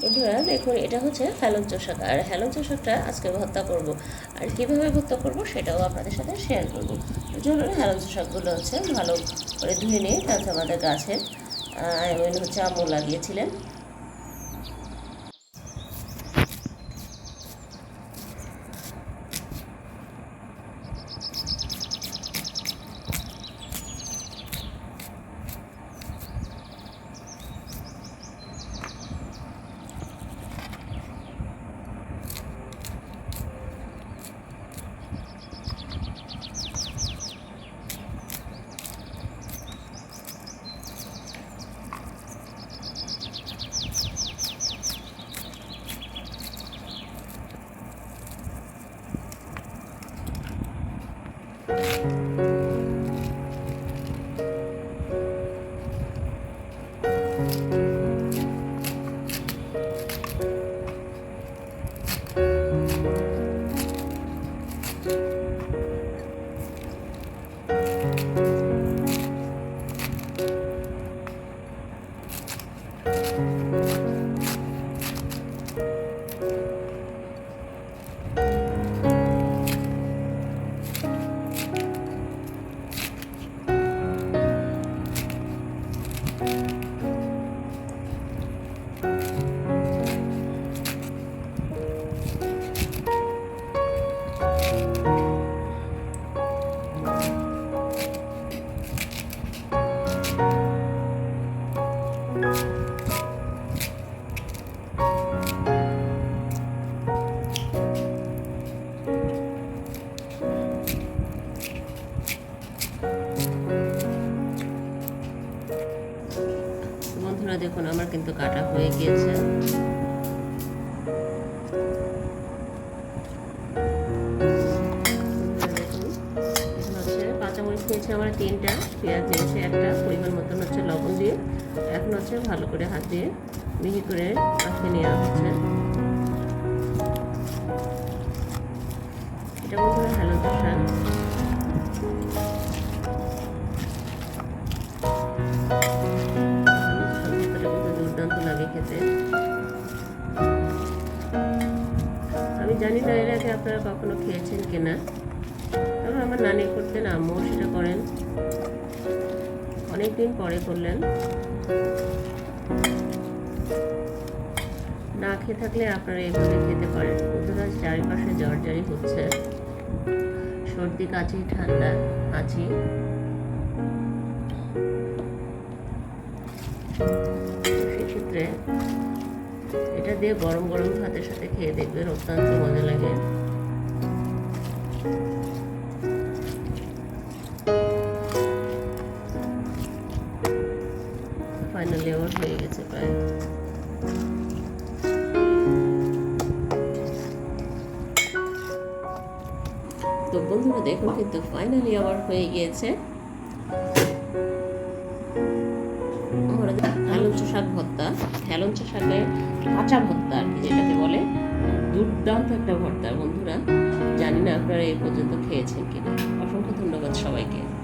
বন্ধুরা, দেখুন, এটা হচ্ছে হেলঞ্চ শাক আর হ্যালন শাকটা আজকে ভর্তা করব। আর কীভাবে ভর্তা করব সেটাও আপনাদের সাথে শেয়ার করব। চলুন হ্যালন শাকগুলো হচ্ছে ভালো করে ধুয়ে নিয়ে তাতে আমাদের গাছের এমন হচ্ছে আম্মু লাগিয়েছিলেন। বন্ধুরা দেখুন আমার কিন্তু কাটা হয়ে গিয়েছে কাঁচামরিচ নিয়েছে আমার তিনটা, পেঁয়াজ নিয়েছে একটা, পরিমাণ মতন হচ্ছে লবণ দিয়ে। এখন হচ্ছে ভালো করে হাত দিয়ে মিহি করে মাখিয়ে নেওয়া হচ্ছে। এটা বন্ধুরা হ্যালো শাক। আমি জানি না এর আগে আপনারা কখনো খেয়েছেন কিনা। তবে আমার নানি করতেন আম্মুও সেটা করেন। অনেকদিন পরে করলেন। না খেয়ে থাকলে আপনারা এভাবে খেতে পারেন। বন্ধুরা চারিপাশে জ্বর জারি হচ্ছে। সর্দি, কাশি, ঠান্ডা কাশি সেক্ষেত্রে এটা দিয়ে গরম গরম ভাতের সাথে খেয়ে দেখবেন অত্যন্ত মজা লাগে। ফাইনালি আমার হয়ে গেছে প্রায়। তো বন্ধুরা দেখুন কিন্তু ফাইনালি আমার হয়ে গিয়েছে। ভর্তা হেলঞ্চা শাকের কাঁচা ভর্তা আর কি যেটাকে বলে। দুর্দান্ত একটা ভর্তা, বন্ধুরা। জানি না আপনারা এই পর্যন্ত খেয়েছেন কিনা। অসংখ্য ধন্যবাদ সবাইকে।